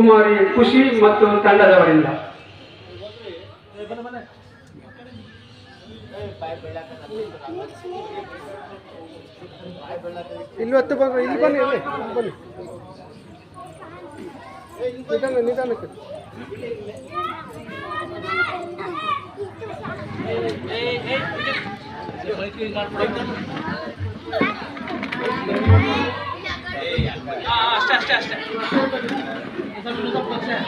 ಕುಮಾರಿ ಖುಷಿ ಮತ್ತು ತಂಡದವರಿಂದ. ಇಲ್ವತ್ತು ಬನ್ನಿ ಇಲ್ಲಿ ಬನ್ನಿ ಬನ್ನಿ. ನಿಧಾನ ನಿಧಾನಕ್ಕೆ. Isang minusok lang siya.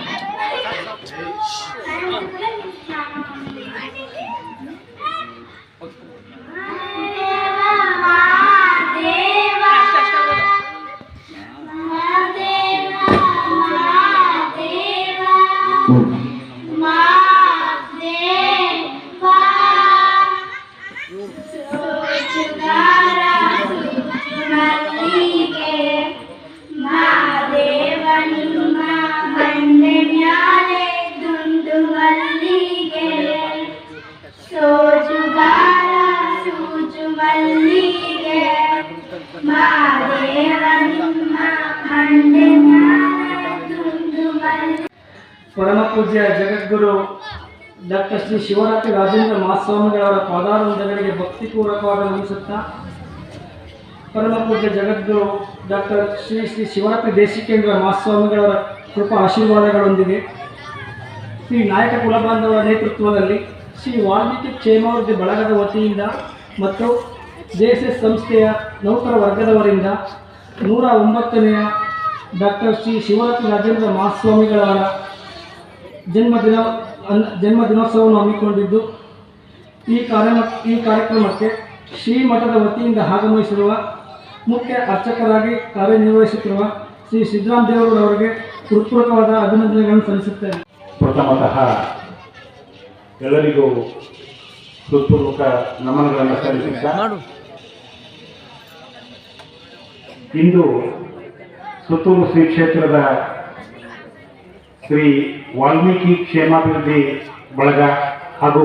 ಪರಮ ಪೂಜ್ಯ ಜಗದ್ಗುರು ಡಾಕ್ಟರ್ ಶ್ರೀ ಶಿವರಾತ್ರಿ ರಾಜೇಂದ್ರ ಮಹಾಸ್ವಾಮಿಗಳವರ ಪಾದಾರವಿಂದಗಳಿಗೆ ಭಕ್ತಿಪೂರ್ವಕವಾದ ನಮಿಸುತ್ತಾ ಪರಮ ಪೂಜ್ಯ ಜಗದ್ಗುರು ಡಾಕ್ಟರ್ ಶ್ರೀ ಶ್ರೀ ಶಿವರಾತ್ರಿ ದೇಶಿಕೇಂದ್ರ ಮಹಾಸ್ವಾಮಿಗಳವರ ಕೃಪಾ ಆಶೀರ್ವಾದಗಳೊಂದಿಗೆ ಶ್ರೀ ನಾಯಕ ಕುಲಬಾಂಧವರ ನೇತೃತ್ವದಲ್ಲಿ ಶ್ರೀ ವಾಲ್ಮೀಕಿ ಕ್ಷೇಮಾವೃದ್ಧಿ ಬಳಗದ ವತಿಯಿಂದ ಮತ್ತು ಜೆಎಸ್ಎಸ್ ಸಂಸ್ಥೆಯ ನೌಕರ ವರ್ಗದವರಿಂದ ನೂರ ಒಂಬತ್ತನೆಯ ಡಾಕ್ಟರ್ ಶ್ರೀ ಶಿವರಾತ್ರಿ ರಾಜೇಂದ್ರ ಮಹಾಸ್ವಾಮಿಗಳವರ ಜನ್ಮದಿನ ಅನ್- ಜನ್ಮದಿನೋತ್ಸವವನ್ನು ಹಮ್ಮಿಕೊಂಡಿದ್ದು ಈ ಕಾರ್ಯ ಈ ಕಾರ್ಯಕ್ರಮಕ್ಕೆ ಶ್ರೀ ಮಠದ ವತಿಯಿಂದ ಆಗಮಿಸಿರುವ ಮುಖ್ಯ ಅರ್ಚಕರಾಗಿ ಕಾರ್ಯನಿರ್ವಹಿಸುತ್ತಿರುವ ಶ್ರೀ ಸಿದ್ದರಾಮ ದೇವರವರಿಗೆ ಹೃತ್ಪೂರ್ವಕವಾದ ಅಭಿನಂದನೆಗಳನ್ನು ಸಲ್ಲಿಸುತ್ತೇನೆ. ಪ್ರಥಮತಃ ಎಲ್ಲರಿಗೂ ಹೃತ್ಪೂರ್ವಕ ನಮನಗಳನ್ನು ಸಲ್ಲಿಸುತ್ತಾ ಇಂದು ಸುತ್ತೂರು ಶ್ರೀ ಕ್ಷೇತ್ರದ ಶ್ರೀ ವಾಲ್ಮೀಕಿ ಕ್ಷೇಮಾಭಿವೃದ್ಧಿ ಬಳಗ ಹಾಗೂ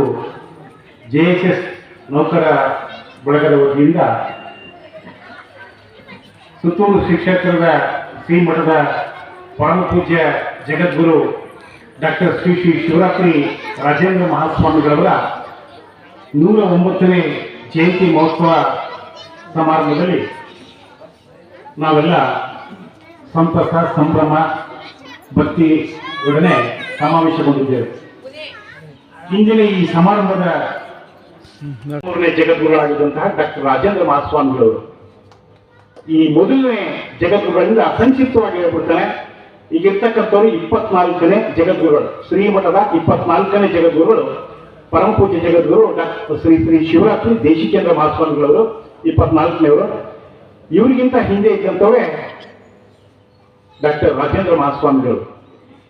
ಜೆ ಎಸ್ ಎಸ್ ನೌಕರ ಬಳಗದ ವತಿಯಿಂದ ಸುತ್ತೂರು ಶ್ರೀ ಮಠದ ಶ್ರೀಮಠದ ಪರಮ ಪೂಜ್ಯ ಜಗದ್ಗುರು ಡಾಕ್ಟರ್ ಶ್ರೀ ಶ್ರೀ ಶಿವರಾತ್ರಿ ರಾಜೇಂದ್ರ ಮಹಾಸ್ವಾಮಿಗಳವರ ನೂರ ಒಂಬತ್ತನೇ ಜಯಂತಿ ಮಹೋತ್ಸವ ಸಮಾರಂಭದಲ್ಲಿ ನಾವೆಲ್ಲ ಸಂತಸ, ಸಂಭ್ರಮ ಭಕ್ತಿಯೊಡನೆ ಸಮಾವೇಶಗೊಂಡಿದ್ದೇವೆ ಇಂದಿನ ಈ ಸಮಾರಂಭದ ಮೂರನೇ ಜಗದ್ಗುರುಗಳಾಗಿದ್ದಂತಹ ಡಾಕ್ಟರ್ ರಾಜೇಂದ್ರ ಮಹಾಸ್ವಾಮಿಗಳವರು ಈ ಮೊದಲನೇ ಜಗದ್ಗುರುಗಳಿಂದ ಸಂಕ್ಷಿಪ್ತವಾಗಿ ಹೇಳ್ಬಿಡ್ತಾನೆ ಈಗ ಇರ್ತಕ್ಕಂಥವ್ರು ಇಪ್ಪತ್ನಾಲ್ಕನೇ ಜಗದ್ಗುರುಗಳು ಶ್ರೀಮಠದ ಇಪ್ಪತ್ನಾಲ್ಕನೇ ಜಗದ್ಗುರುಗಳು ಪರಮ ಪೂಜ್ಯ ಜಗದ್ಗುರು ಡಾಕ್ಟರ್ ಶ್ರೀ ಶ್ರೀ ಶಿವರಾತ್ರಿ ದೇಶಿಕೇಂದ್ರ ಮಹಾಸ್ವಾಮಿಗಳವರು ಇಪ್ಪತ್ನಾಲ್ಕನೇವರು. ಇವರಿಗಿಂತ ಹಿಂದೆ ಇದ್ದಂಥವೇ ಡಾಕ್ಟರ್ ರಾಜೇಂದ್ರ ಮಹಾಸ್ವಾಮಿಗಳು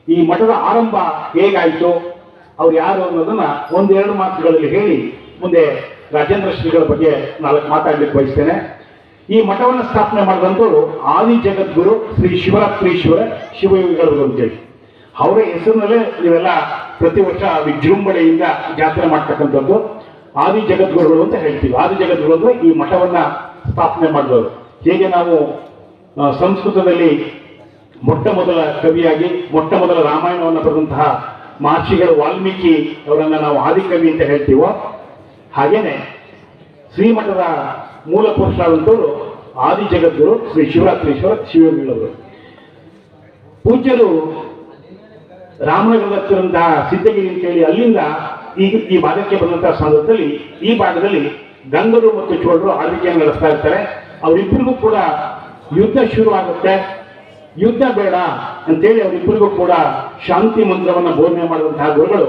ಈ ಮಠದ ಆರಂಭ ಹೇಗಾಯಿತು? ಅವ್ರು ಯಾರು ಅನ್ನೋದನ್ನ ಒಂದೆರಡು ಮಾತುಗಳಲ್ಲಿ ಹೇಳಿ ಮುಂದೆ ರಾಜೇಂದ್ರ ಶ್ರೀಗಳ ಬಗ್ಗೆ ನಾಲ್ಕು ಮಾತಾಡ್ಲಿಕ್ಕೆ ಬಯಸ್ತೇನೆ. ಈ ಮಠವನ್ನು ಸ್ಥಾಪನೆ ಮಾಡಿದಂಥವ್ರು ಆದಿ ಜಗದ್ಗುರು ಶ್ರೀ ಶಿವರಾತ್ರೀಶ್ವರ ಶಿವಯೋಗಿಗಳು ಅಂತೇಳಿ ಅವರ ಹೆಸರಿನಲ್ಲೇ ನೀವೆಲ್ಲ ಪ್ರತಿ ವರ್ಷ ವಿಜೃಂಭಣೆಯಿಂದ ಜಾತ್ರೆ ಮಾಡ್ತಕ್ಕಂಥದ್ದು ಆದಿ ಜಗದ್ಗುರುಗಳು ಅಂತ ಹೇಳ್ತೀವಿ. ಆದಿ ಜಗದ್ಗುರು ಅಂದ್ರೆ ಈ ಮಠವನ್ನ ಸ್ಥಾಪನೆ ಮಾಡಿದವರು. ಹೇಗೆ ನಾವು ಸಂಸ್ಕೃತದಲ್ಲಿ ಮೊಟ್ಟ ಮೊದಲ ಕವಿಯಾಗಿ, ಮೊಟ್ಟ ಮೊದಲ ರಾಮಾಯಣವನ್ನು ಬರೆದಂತಹ ಮಹರ್ಷಿಗಳು ವಾಲ್ಮೀಕಿ ಅವರನ್ನ ನಾವು ಆದಿಕವಿ ಅಂತ ಹೇಳ್ತೀವೋ? ಹಾಗೇನೆ ಶ್ರೀಮಠದ ಮೂಲ ಪುರುಷರಾದಂಥವರು ಆದಿ ಜಗದ್ಗುರು ಶ್ರೀ ಶಿವರಾತ್ರೀಶ್ವರ ಶಿವಗಳವರು ಪೂಜ್ಯರು ರಾಮನಗರದ ಹತ್ತಿರಂತಹ ಸಿದ್ಧಗಿರಿ ಅಂತ ಹೇಳಿ ಅಲ್ಲಿಂದ ಈ ಈ ಭಾಗಕ್ಕೆ ಬಂದಂತಹ ಸಂದರ್ಭದಲ್ಲಿ ಈ ಭಾಗದಲ್ಲಿ ಗಂಗರು ಮತ್ತು ಚೋಳರು ಆಳ್ವಿಕೆಯನ್ನು ನಡೆಸ್ತಾ ಇರ್ತಾರೆ. ಅವರಿಬ್ಬರಿಗೂ ಕೂಡ ಯುದ್ಧ ಶುರು ಆಗುತ್ತೆ ಯುದ್ಧ ಬೇಡ ಅಂತೇಳಿ ಅವರಿಬ್ಬರಿಗೂ ಕೂಡ ಶಾಂತಿ ಮಂತ್ರವನ್ನು ಬೋಧನೆ ಮಾಡುವಂತಹ ಗುರುಗಳು.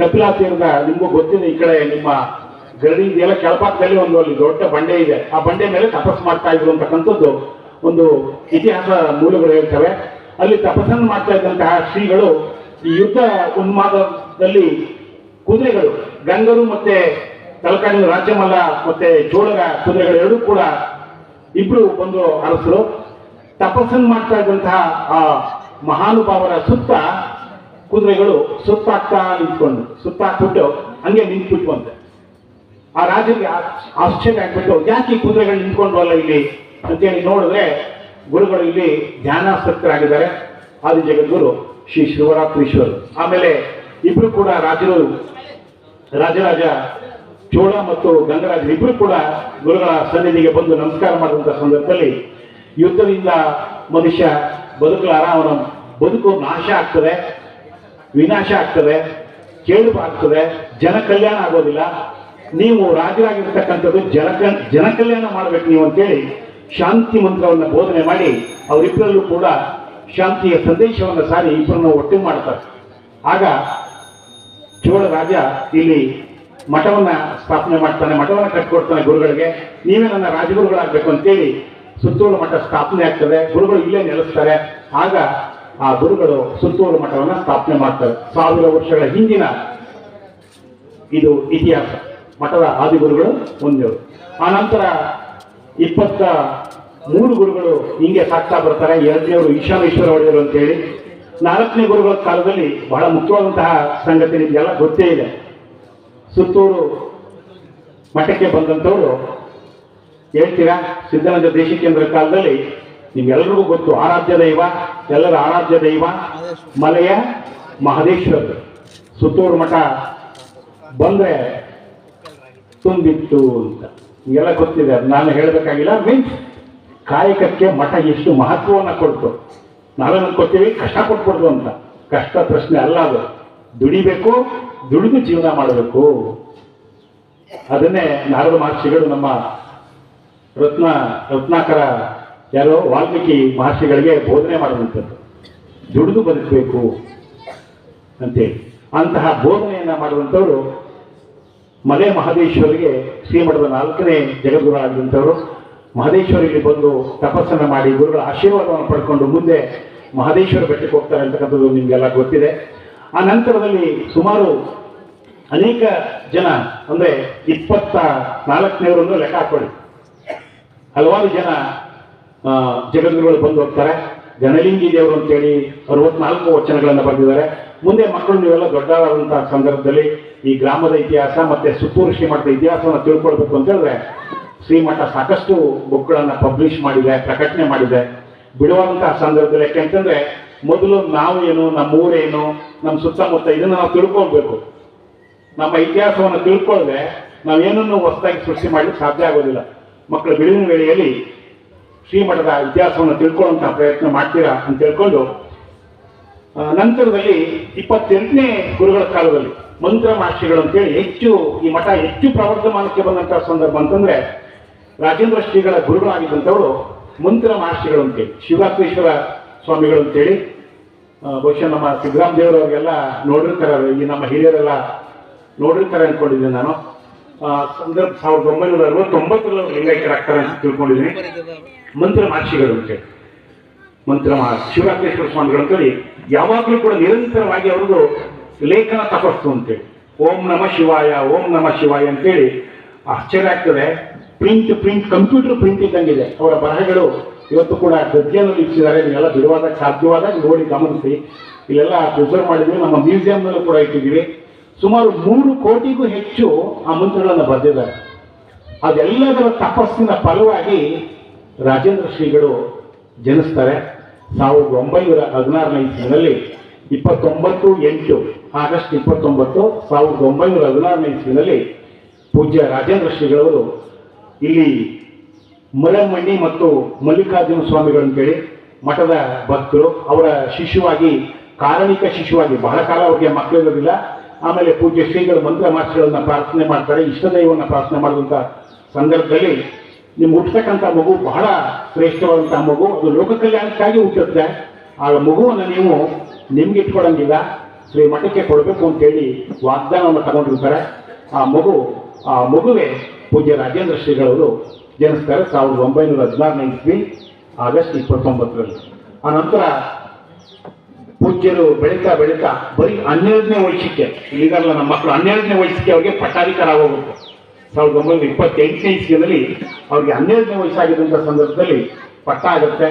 ಕಪಿಲಾ ತೀರದ ನಿಮಗೂ ಗೊತ್ತಿದೆ ಈ ಕಡೆ ನಿಮ್ಮ ಗರಡಿ ಇದೆಯಲ್ಲ ಕೆಳಪಾಕದಲ್ಲಿ ಒಂದು ಅಲ್ಲಿ ದೊಡ್ಡ ಬಂಡೆ ಇದೆ. ಆ ಬಂಡೆ ಮೇಲೆ ತಪಸ್ಸು ಮಾಡ್ತಾ ಇದ್ರು ಅಂತಕ್ಕಂಥದ್ದು ಒಂದು ಇತಿಹಾಸ ಮೂಲಗಳು ಹೇಳ್ತವೆ. ಅಲ್ಲಿ ತಪಸ್ಸನ್ನು ಮಾಡ್ತಾ ಇದ್ದಂತಹ ಶ್ರೀಗಳು ಈ ಯುದ್ಧ ಉನ್ಮಾದದಲ್ಲಿ ಕುದುರೆಗಳು, ಗಂಗರು ಮತ್ತೆ ತಲಕಾಡಿನ ರಾಜ್ಯಮಲ್ಲ ಮತ್ತೆ ಚೋಳರ ಕುದುರೆಗಳು ಎರಡೂ ಕೂಡ ಇಬ್ರು ಬಂದು ಅರಸರು. ತಪಸ್ಸನ್ನು ಮಾಡ್ತಾ ಇದ್ದಂತಹ ಆ ಮಹಾನುಭಾವರ ಸುತ್ತ ಕುದುರೆಗಳು ಸುತ್ತಾಕ್ತಾ ನಿಂತ್ಕೊಂಡು ಸುತ್ತಾಕ್ಬಿಟ್ಟು ಹಂಗೆ ನಿಂತ್ಬಿಟ್ವಂತೆ. ಆ ರಾಜರಿಗೆ ಆಶ್ಚರ್ಯ ಆಗ್ಬಿಟ್ಟು, ಯಾಕೆ ಈ ಕುದುರೆಗಳು ನಿಂತ್ಕೊಂಡ್ವಲ್ಲ ಇಲ್ಲಿ? ಅಂತೇಳಿ ನೋಡಿದ್ರೆ ಗುರುಗಳು ಇಲ್ಲಿ ಧ್ಯಾನಾಸಕ್ತರಾಗಿದ್ದಾರೆ. ಆದಿ ಜಗದ್ಗುರು ಶ್ರೀ ಶಿವರಾತ್ರೀಶ್ವರ್. ಆಮೇಲೆ ಇಬ್ರು ಕೂಡ ರಾಜರು, ರಾಜರಾಜ ಚೋಳ ಮತ್ತು ಗಂಗರಾಜ ಇಬ್ರು ಕೂಡ ಗುರುಗಳ ಸನ್ನಿಧಿಗೆ ಬಂದು ನಮಸ್ಕಾರ ಮಾಡುವಂತಹ ಸಂದರ್ಭದಲ್ಲಿ ಯುದ್ಧದಿಂದ ಮನುಷ್ಯ ಬದುಕಲಾರ ಅವನ ಬದುಕು ನಾಶ ಆಗ್ತದೆ, ವಿನಾಶ ಆಗ್ತದೆ ಕೇಳು ಆಗ್ತದೆ, ಜನ ಕಲ್ಯಾಣ ಆಗೋದಿಲ್ಲ. ನೀವು ರಾಜರಾಗಿರ್ತಕ್ಕಂಥದ್ದು ಜನ ಜನ ಕಲ್ಯಾಣ ಮಾಡ್ಬೇಕು ನೀವು ಅಂತೇಳಿ ಶಾಂತಿ ಮಂತ್ರವನ್ನು ಬೋಧನೆ ಮಾಡಿ ಅವರಿಬ್ಬರಲ್ಲೂ ಕೂಡ ಶಾಂತಿಯ ಸಂದೇಶವನ್ನು ಸಾರಿ ಇಬ್ಬರನ್ನು ಒಟ್ಟು ಮಾಡ್ತಾರೆ. ಆಗ ಚೋಳ ರಾಜ ಇಲ್ಲಿ ಮಠವನ್ನ ಸ್ಥಾಪನೆ ಮಾಡ್ತಾನೆ, ಮಠವನ್ನ ಕಟ್ಕೊಡ್ತಾನೆ ಗುರುಗಳಿಗೆ. ನೀವೇ ನನ್ನ ರಾಜಗುರುಗಳಾಗಬೇಕು ಅಂತೇಳಿ ಸುತ್ತೂರು ಮಠ ಸ್ಥಾಪನೆ ಆಗ್ತದೆ, ಗುರುಗಳು ಇಲ್ಲೇ ನೆಲೆಸ್ತಾರೆ. ಆಗ ಆ ಗುರುಗಳು ಸುತ್ತೂರು ಮಠವನ್ನ ಸ್ಥಾಪನೆ ಮಾಡ್ತಾರೆ. ಸಾವಿರ ವರ್ಷಗಳ ಹಿಂದಿನ ಇದು ಇತಿಹಾಸ. ಮಠದ ಆದಿಗುರುಗಳು ಒಂದೇವರು ಆ ನಂತರ ಇಪ್ಪತ್ತ ಮೂರು ಗುರುಗಳು ಹಿಂಗೆ ಸಾಕ್ತಾ ಬರ್ತಾರೆ. ಎರಡನೇವರು ಈಶಾನೇಶ್ವರ ಒಡೆಯರು ಅಂತೇಳಿ ನಾಲ್ಕನೇ ಗುರುಗಳ ಕಾಲದಲ್ಲಿ ಬಹಳ ಮುಖ್ಯವಾದಂತಹ ಸಂಗತಿ ನಿಮಗೆಲ್ಲ ಗೊತ್ತೇ ಇದೆ. ಸುತ್ತೂರು ಮಠಕ್ಕೆ ಬಂದಂಥವ್ರು ಹೇಳ್ತೀರಾ? ಸಿದ್ಧಾನಂದ ದೇಶಿಕೇಂದ್ರ ಕಾಲದಲ್ಲಿ ನಿಮ್ಗೆಲ್ಲರಿಗೂ ಗೊತ್ತು, ಆರಾಧ್ಯ ದೈವ, ಎಲ್ಲರ ಆರಾಧ್ಯ ದೈವ, ಮಲೆಯ ಮಹದೇಶ್ವರ. ಸುತ್ತೂರು ಮಠ ಬಂದ್ರೆ ತುಂಬಿತ್ತು ಅಂತ. ಎಲ್ಲ ಗೊತ್ತಿದೆ ನಾನು ಹೇಳಬೇಕಾಗಿಲ್ಲ. ಮೀನ್ಸ್ ಕಾಯಕಕ್ಕೆ ಮಠ ಎಷ್ಟು ಮಹತ್ವವನ್ನು ಕೊಡ್ತು. ನಾವೇನು ಅನ್ಕೋತೀವಿ ಕಷ್ಟ ಕೊಟ್ಬಿಡ್ದು ಅಂತ. ಕಷ್ಟ, ಪ್ರಶ್ನೆ ಅಲ್ಲ ಅದು. ದುಡಿಬೇಕು, ದುಡಿದು ಜೀವನ ಮಾಡಬೇಕು. ಅದನ್ನೇ ನಾರದ ಮಹರ್ಷಿಗಳು ನಮ್ಮ ರತ್ನ, ರತ್ನಾಕರ ಯಾರೋ ವಾಲ್ಮೀಕಿ ಮಹರ್ಷಿಗಳಿಗೆ ಬೋಧನೆ ಮಾಡುವಂಥದ್ದು ದುಡಿದು ಬದುಕಬೇಕು ಅಂತೇಳಿ. ಅಂತಹ ಬೋಧನೆಯನ್ನ ಮಾಡುವಂಥವರು ಮಲೆ ಮಹದೇಶ್ವರಿಗೆ ಶ್ರೀಮಠದ ನಾಲ್ಕನೇ ಜಗದ್ಗುರುಗಳಾಗಿದ್ದಂಥವ್ರು ಮಹದೇಶ್ವರಿಗೆ ಬಂದು ತಪಸ್ಸನ್ನು ಮಾಡಿ ಗುರುಗಳ ಆಶೀರ್ವಾದವನ್ನು ಪಡ್ಕೊಂಡು ಮುಂದೆ ಮಹದೇಶ್ವರ ಬೆಟ್ಟಕ್ಕೆ ಹೋಗ್ತಾರೆ ಅಂತಕ್ಕಂಥದ್ದು ನಿಮಗೆಲ್ಲ ಗೊತ್ತಿದೆ. ಆ ನಂತರದಲ್ಲಿ ಸುಮಾರು ಅನೇಕ ಜನ, ಅಂದ್ರೆ ಇಪ್ಪತ್ತ ನಾಲ್ಕನೇವರನ್ನು ಲೆಕ್ಕ ಹಾಕೊಳ್ಳಿ. ಹಲವಾರು ಜನ ಜಗದ್ಗುರುಗಳು ಬಂದು ಹೋಗ್ತಾರೆ. ಗಣಲಿಂಗಿ ದೇವರು ಅಂತೇಳಿ ಅರವತ್ನಾಲ್ಕು ವಚನಗಳನ್ನು ಬರೆದಿದ್ದಾರೆ. ಮುಂದೆ ಮಕ್ಕಳು ನೀವೆಲ್ಲ ದೊಡ್ಡದಾದಂತಹ ಸಂದರ್ಭದಲ್ಲಿ ಈ ಗ್ರಾಮದ ಇತಿಹಾಸ ಮತ್ತೆ ಸುತ್ತೂರು ಶ್ರೀಮಠದ ಇತಿಹಾಸವನ್ನು ತಿಳ್ಕೊಳ್ಬೇಕು ಅಂತ ಹೇಳಿದ್ರೆ, ಶ್ರೀಮಠ ಸಾಕಷ್ಟು ಬುಕ್ಗಳನ್ನು ಪಬ್ಲಿಷ್ ಮಾಡಿದೆ, ಪ್ರಕಟಣೆ ಮಾಡಿದೆ. ಬಿಡುವಂತಹ ಸಂದರ್ಭದಲ್ಲಿ ಯಾಕೆಂತಂದ್ರೆ ಮೊದಲು ನಾವು ಏನು ನಮ್ಮ ಊರೇನು, ನಮ್ಮ ಸುತ್ತಮುತ್ತ ಇದನ್ನು ನಾವು ತಿಳ್ಕೊಳ್ಬೇಕು. ನಮ್ಮ ಇತಿಹಾಸವನ್ನು ತಿಳ್ಕೊಳ್ಳದೆ ನಾವೇನನ್ನು ಹೊಸದಾಗಿ ಸೃಷ್ಟಿ ಮಾಡಲಿಕ್ಕೆ ಸಾಧ್ಯ ಆಗೋದಿಲ್ಲ. ಮಕ್ಕಳ ಬಿಡುವಿನ ವೇಳೆಯಲ್ಲಿ ಶ್ರೀಮಠದ ಇತಿಹಾಸವನ್ನು ತಿಳ್ಕೊಳ್ಳುವಂತಹ ಪ್ರಯತ್ನ ಮಾಡ್ತೀರಾ ಅಂತ ಹೇಳ್ಕೊಂಡು ನಂತರದಲ್ಲಿ ಇಪ್ಪತ್ತೆಂಟನೇ ಗುರುಗಳ ಕಾಲದಲ್ಲಿ ಮಂತ್ರ ಮಹರ್ಷಿಗಳು ಅಂತೇಳಿ ಹೆಚ್ಚು, ಈ ಮಠ ಹೆಚ್ಚು ಪ್ರವರ್ಧಮಾನಕ್ಕೆ ಬಂದಂತಹ ಸಂದರ್ಭ ಅಂತಂದ್ರೆ ರಾಜೇಂದ್ರ ಶ್ರೀಗಳ ಗುರುಗಳಾಗಿದ್ದಂಥವರು ಮಂತ್ರ ಮಹರ್ಷಿಗಳು ಅಂತೇಳಿ, ಶಿವರಾತ್ರೀಶ್ವರ ಸ್ವಾಮಿಗಳು ಅಂತೇಳಿ. ಬಹುಶಃ ನಮ್ಮ ಸಿದ್ದರಾಮ ದೇವರವ್ರಿಗೆಲ್ಲ ನೋಡಿರ್ತಾರೆ, ಈ ನಮ್ಮ ಹಿರಿಯರೆಲ್ಲ ನೋಡಿರ್ತಾರೆ ಅಂದ್ಕೊಂಡಿದ್ದೆ ನಾನು. ಸಂದರ್ಭ ಸಾವಿರದ ಒಂಬೈನೂರ ಅರವತ್ತೊಂಬತ್ತರಲ್ಲಿ ಅವ್ರು ಲಿಂಗೈಕ್ಯರಾಗ್ತಾರೆ ಅಂತ ತಿಳ್ಕೊಂಡಿದ್ದೀನಿ. ಮಂತ್ರ ಮಹರ್ಷಿಗಳು ಅಂತೇಳಿ ಮಂತ್ರ ಶಿವರಾತ್ರೇಶ್ವರ ಸ್ವಾಮಿಗಳು ಅಂತೇಳಿ ಯಾವಾಗಲೂ ಕೂಡ ನಿರಂತರವಾಗಿ ಅವ್ರದ್ದು ಲೇಖನ ತಪಸ್ಸು ಅಂತೇಳಿ ಓಂ ನಮ ಶಿವಾಯ, ಓಂ ನಮ ಶಿವಾಯ ಅಂತೇಳಿ ಆಶ್ಚರ್ಯ ಆಗ್ತದೆ. ಪ್ರಿಂಟ್ ಪ್ರಿಂಟ್, ಕಂಪ್ಯೂಟರ್ ಪ್ರಿಂಟ್ ಇದ್ದಂಗಿದೆ ಅವರ ಬರಹಗಳು ಇವತ್ತು ಕೂಡ ಗದ್ಯನ ಇಟ್ಟಿದ್ದಾರೆ. ನೀವೆಲ್ಲ ಬಿಡುವಾದ ಸಾಧ್ಯವಾದಾಗ ನೋಡಿ ಗಮನಿಸಿ. ಇಲ್ಲೆಲ್ಲ ಪ್ರಿಸರ್ವ್ ಮಾಡಿದ್ವಿ ನಮ್ಮ ಮ್ಯೂಸಿಯಂನಲ್ಲೂ ಕೂಡ ಇಟ್ಟಿದ್ದೀವಿ. ಸುಮಾರು ಮೂರು ಕೋಟಿಗೂ ಹೆಚ್ಚು ಆ ಮಂತ್ರಗಳನ್ನು ಬರೆದಿದ್ದಾರೆ. ಅದೆಲ್ಲದರ ತಪಸ್ಸಿನ ಫಲವಾಗಿ ರಾಜೇಂದ್ರ ಶ್ರೀಗಳು ಜನಿಸ್ತಾರೆ. ಸಾವಿರದ ಒಂಬೈನೂರ ಹದಿನಾರನೇ ಇಸ್ವಿನಲ್ಲಿ ಇಪ್ಪತ್ತೊಂಬತ್ತು ಎಂಟು ಆಗಸ್ಟ್ ಇಪ್ಪತ್ತೊಂಬತ್ತು ಸಾವಿರದ ಒಂಬೈನೂರ ಹದಿನಾರನೇ ಇಸ್ವಿನಲ್ಲಿ ಪೂಜ್ಯ ರಾಜೇಂದ್ರ ಶ್ರೀಗಳವರು ಇಲ್ಲಿ ಮರಮಣ್ಣಿ ಮತ್ತು ಮಲ್ಲಿಕಾರ್ಜುನ ಸ್ವಾಮಿಗಳು ಅಂತೇಳಿ ಮಠದ ಭಕ್ತರು, ಅವರ ಶಿಶುವಾಗಿ ಕಾರಣಿಕ ಶಿಶುವಾಗಿ ಬಹಳ ಕಾಲ ಅವರಿಗೆ ಮಕ್ಕಳಿರೋದಿಲ್ಲ. ಆಮೇಲೆ ಪೂಜ್ಯ ಶ್ರೀಗಳು ಮಂತ್ರ ಮಾಸ್ಟರ್ಗಳನ್ನ ಪ್ರಾರ್ಥನೆ ಮಾಡ್ತಾರೆ, ಇಷ್ಟ ದೈವವನ್ನು ಪ್ರಾರ್ಥನೆ ಮಾಡುವಂತ ಸಂದರ್ಭದಲ್ಲಿ ನಿಮ್ಗೆ ಹುಟ್ಟತಕ್ಕಂಥ ಮಗು ಬಹಳ ಶ್ರೇಷ್ಠವಾದಂಥ ಮಗು, ಅದು ಲೋಕ ಕಲ್ಯಾಣಕ್ಕಾಗಿ ಹುಟ್ಟುತ್ತೆ ಆ ಮಗುವನ್ನು ನೀವು ನಿಮ್ಗೆ ಇಟ್ಕೊಳಂಗಿಲ್ಲ ಶ್ರೀ ಮಠಕ್ಕೆ ಕೊಡಬೇಕು ಅಂತೇಳಿ ವಾಗ್ದಾನವನ್ನು ತಗೊಂಡಿರ್ತಾರೆ. ಆ ಮಗು, ಆ ಮಗುವೆ ಪೂಜ್ಯ ರಾಜೇಂದ್ರ ಶ್ರೀಗಳವರು ಜನಿಸ್ತಾರೆ, ಸಾವಿರದ ಒಂಬೈನೂರ ಹದಿನಾರನೇ ಇಸ್ವಿ ಆಗಸ್ಟ್ ಇಪ್ಪತ್ತೊಂಬತ್ತರಲ್ಲಿ. ಆ ನಂತರ ಪೂಜ್ಯರು ಬೆಳೀತಾ ಬೆಳೀತಾ ಬರೀ ಹನ್ನೆರಡನೇ ವಯಸ್ಸಿಗೆ ಈಗಲ್ಲ ನಮ್ಮ ಮಕ್ಕಳು ಹನ್ನೆರಡನೇ ವಯಸ್ಸಿಗೆ ಅವ್ರಿಗೆ ಪಟ್ಟಾಧಿಕಾರ ಆಗೋಗುತ್ತೆ ಸಾವಿರದ ಒಂಬೈನೂರ ಇಪ್ಪತ್ತೆಂಟನೇ ಇಸ್ವಿಯಲ್ಲಿ ಅವ್ರಿಗೆ ಹನ್ನೆರಡನೇ ವಯಸ್ಸಾಗಿದ್ದಂಥ ಸಂದರ್ಭದಲ್ಲಿ ಪಟ್ಟ ಆಗುತ್ತೆ.